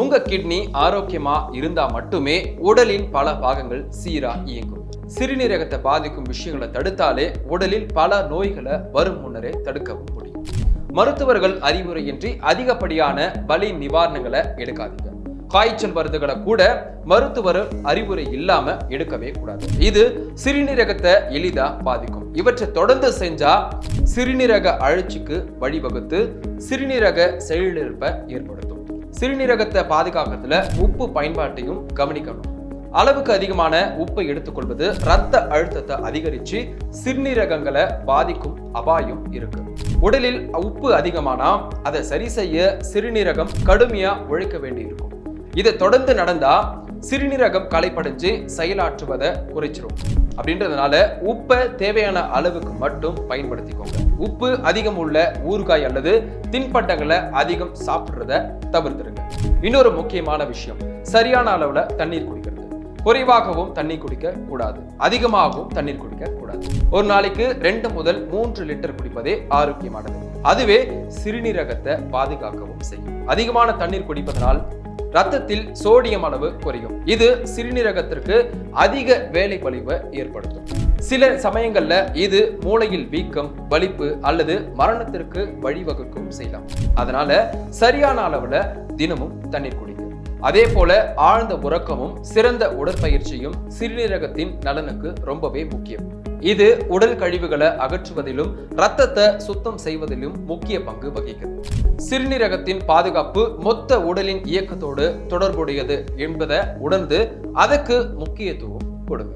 உங்க கிட்னி ஆரோக்கியமா இருந்தா மட்டுமே உடலின் பல பாகங்கள் சீரா இயங்கும். சிறுநீரகத்தை பாதிக்கும் விஷயங்களை தடுத்தாலே உடலில் பல நோய்களை வரும் முன்னரே தடுக்கவும் முடியும். மருத்துவர்கள் அறிவுரையின்றி அதிகப்படியான வலி நிவாரணங்களை எடுக்காதீங்க. காய்ச்சல் மருந்துகளை கூட மருத்துவர் அறிவுரை இல்லாம எடுக்கவே கூடாது. இது சிறுநீரகத்தை எளிதா பாதிக்கும். இவற்றை தொடர்ந்து செஞ்சா சிறுநீரக அழற்சிக்கு வழிவகுத்து சிறுநீரக செயலிழப்பை ஏற்படுத்தும். சிறுநீரகத்தை பாதுகாக்கிறதுல உப்பு பயன்பாட்டையும் கவனிக்கணும். அளவுக்கு அதிகமான உப்பை எடுத்துக்கொள்வது ரத்த அழுத்தத்தை அதிகரிச்சு சிறுநீரகங்களை பாதிக்கும் அபாயம் இருக்கு. உடலில் உப்பு அதிகமானா அதை சரி செய்ய சிறுநீரகம் கடுமையா உழைக்க வேண்டியிருக்கும். இதை தொடர்ந்து நடந்தா சிறுநீரகம் களைப்படைஞ்சு செயலாற்றுவதை குறைச்சிரும். அப்படின்றதுனால உப்பை தேவையான அளவுக்கு மட்டும் பயன்படுத்திக்கோங்க. உப்பு அதிகம் உள்ள ஊறுகாய் அல்லது தின்பண்டங்களை அதிகம் சாப்பிடுறத தவிர்த்துருங்க. இன்னொரு முக்கியமான விஷயம் சரியான அளவுல தண்ணீர் குடிக்கிறது. குறைவாகவும் தண்ணீர் குடிக்க கூடாது அதிகமாகவும் தண்ணீர் குடிக்க கூடாது ஒரு நாளைக்கு ரெண்டு முதல் மூன்று லிட்டர் குடிப்பதே ஆரோக்கியமானது. அதுவே சிறுநீரகத்தை பாதுகாக்கவும் செய்யும். அதிகமான தண்ணீர் குடிப்பதனால் ரத்தத்தில் சோடியம் அளவு குறையும். இது சிறுநீரகத்திற்கு அதிக வேலை பழிவை ஏற்படுத்தும். சில சமயங்கள்ல இது மூளையில் வீக்கம் வலிப்பு அல்லது மரணத்திற்கு வழிவகுக்கும் செய்யலாம். அதனால சரியான அளவுல தினமும் தண்ணீர் குடிக்கும் அதே போல ஆழ்ந்த உறக்கமும் சிறந்த உடற்பயிற்சியும் சிறுநீரகத்தின் நலனுக்கு ரொம்பவே முக்கியம். இது உடல் கழிவுகளை அகற்றுவதிலும் ரத்தத்தை சுத்தம் செய்வதிலும் முக்கிய பங்கு வகிக்கிறது சிறுநீரகத்தின் பாதுகாப்பு மொத்த உடலின் இயக்கத்தோடு தொடர்புடையது என்பதை உணர்ந்து அதற்கு முக்கியத்துவம் கொடுங்க.